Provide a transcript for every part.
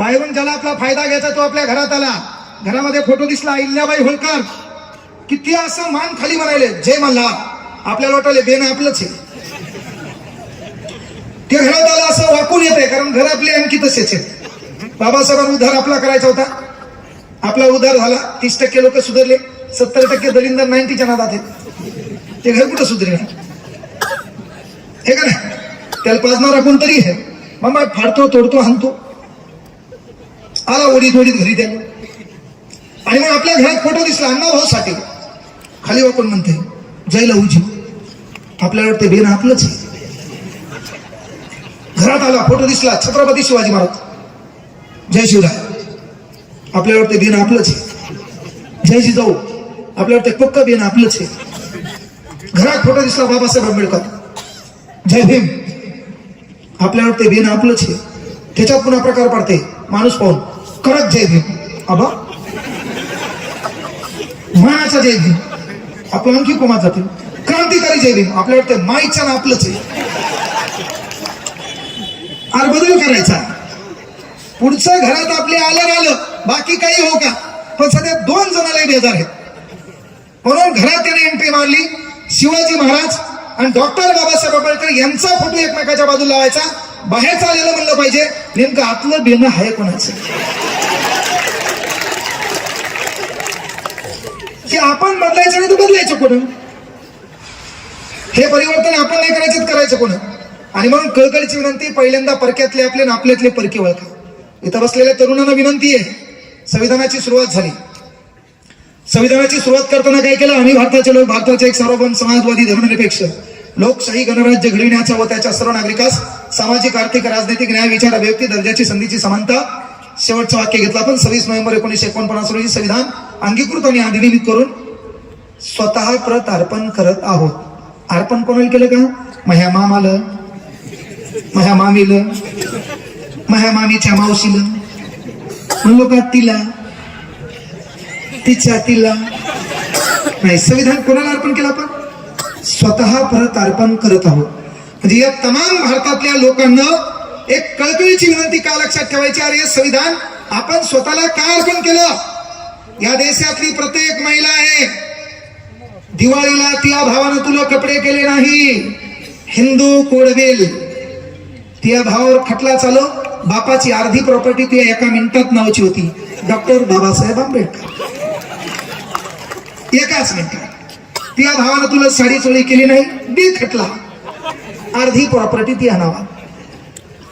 बाहेरून ज्याला आपला फायदा घ्यायचा तो आपल्या घरात आला. घरामध्ये फोटो दिसला अहिल्याबाई होळकर. किती असं मान खाली म्हणाले जे म्हणला आपल्याला वाटले बेन आपलंच आहे. ते घरात आलं असं वाकून येते कारण घर आपले आणखी तसेच आहेत. बाबासाहेबांना उद्धार आपला करायचा होता. आपला उद्धार झाला. तीस टक्के लोक सुधारले. सत्तर टक्के दलिंदर नाईन्टीच्या नादात आहेत. ते घर कुठं सुधरे हे का नाही? त्याला पाजणारा कोणतरी आहे. मग फाडतो तोडतो हाणतो. आला ओढीत ओढीत घरी त्याला आणि मग आपल्या घरात फोटो दिसला अण्णा भाऊ साठे. खाली वाकून म्हणते जय लहूजी आपल्याला वाटते बेन आपलंच आहे. घरात आला फोटो दिसला छत्रपती शिवाजी महाराज. जय शिवराय. आपल्याला वाटते बेन आपलंच आहे. जय जिजाऊ आपल्याला वाटते पक्क बेन आपलंच आहे. घरात फोटो दिसला बाबासाहेब आंबेडकर. जय भीम. आपल्याला वाटते बेन आपलंच आहे. त्याच्यात पुन्हा प्रकार पडते. माणूस पाहून. करत जय भीम आबा म्हणाचा जय भीम. आपलं आणखी कोमात जातील. क्रांतिकारी जय भीम. आपल्या वाटतं माईच्या ना आपलंच आहे. आर बदल करायचा. पुढचं घरात आपले आलं आलं बाकी काही हो का? पण सध्या दोन जणालाही बेजार आहेत. म्हणून घरात त्याने एंट्री मारली. शिवाजी महाराज आणि डॉक्टर बाबासाहेब आंबेडकर यांचा फोटो एकमेकाच्या बाजूला लावायचा. बाहेर चाललेलं म्हणलं पाहिजे. नेमकं आतलं बेनं आहे कोणाचं? आपण बदलायचं नाही तर बदलायचं कोण हे परिवर्तन आपण नाही करायचं करायचं कोण आणि म्हणून कळकळीची विनंती पहिल्यांदा परक्यातले आपले ना आपल्यातले परके ओळखा. इथं बसलेल्या तरुणांना विनंती आहे संविधानाची सुरुवात झाली. संविधानाची सुरुवात करताना काय केलं? आम्ही भारताचे लोक भारताचे एक सार्वभौम समाजवादी धर्मनिरपेक्ष. लोकशाही गणराज्य घडविण्याचा व त्याच्या सर्व नागरिकास सामाजिक आर्थिक राजनैतिक न्याय विचार अभिव्यक्ती दर्जाची संधीची समानता. शेवटचं वाक्य घेतलं आपण. सव्वीस नोव्हेंबर एकोणीशे एकोणपन्नास रोजी संविधान अंगीकृत आणि अधिनियमित करून स्वतः प्रत अर्पण करत आहोत. अर्पण कोणाला केलं का? मह्या मामाला. माझ्या मामीला. माझ्या मामीच्या मावशीला. म्हणलो का तिला? तिच्या तिला. नाही संविधान कोणाला अर्पण केलं आपण? स्वतः परत अर्पण करत आहोत. म्हणजे या तमाम भारतातल्या लोकांना एक कळकळीची विनंती का लक्षात ठेवायची? अरे हे संविधान आपण स्वतःला का अर्पण केलं? या देशातली प्रत्येक महिला आहे. दिवाळीला त्या भावानं तुला कपडे केले नाही. हिंदू कोडवेल त्या भावावर खटला चालो बापाची अर्धी प्रॉपर्टी ती एका मिनिटात नावाची होती. डॉक्टर बाबासाहेब आंबेडकर. एकाच मिनिटात. त्या भावानं तुला साडी चोळी केली नाही. बी खटला. अर्धी प्रॉपर्टी ती आणावा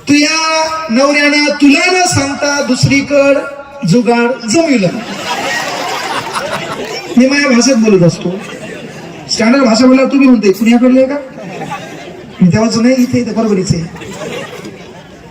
तुया नवऱ्यानं तुला न सांगता दुसरीकड जुगाड जमिलं मी माझ्या भाषेत बोलत असतो. स्टँडर्ड भाषा बोलल्यावर तुम्ही म्हणते पुण्याकडले का? मी तेव्हाच नाही इथे इथे बरोबरीच आहे